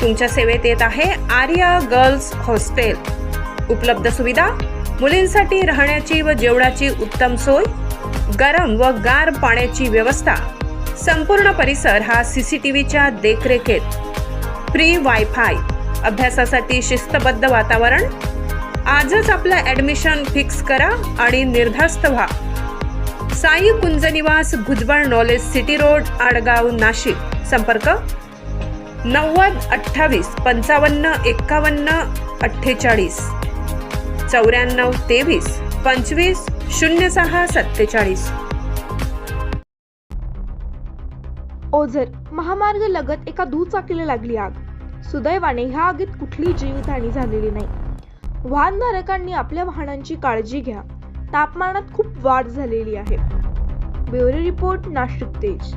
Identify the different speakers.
Speaker 1: तुमच्या सेवेत येत आहे आर्या गर्ल्स हॉस्टेल. उपलब्ध सुविधा मुलींसाठी राहण्याची व जेवणाची उत्तम सोय गरम व गार पाण्याची व्यवस्था. संपूर्ण परिसर हा सीसीटीव्हीच्या देखरेखीत. Free wifi. अभ्यासासाठी शिस्तबद्ध वातावरण. आजच आपलं ॲडमिशन फिक्स करा आणि निर्धास्त व्हा. Sai Kunjnivas Bhujbal knowledge city road Adgaon Nashik. संपर्क नव्वद अठ्ठावीस पंचावन्न एक्कावन्न अठ्ठेचाळीस. चौऱ्याण्णव तेवीस पंचवीस शून्य सहा सत्तेचाळीस.
Speaker 2: ओझर महामार्ग लगत एका दुचाकीला लागली आग. सुदैवाने ह्या आगीत कुठली जीवितहानी झालेली नाही. वाहनधारकांनी आपल्या वाहनांची काळजी घ्या. तापमानात खूप वाढ झालेली आहे. ब्युरो रिपोर्ट नाशिक तेज.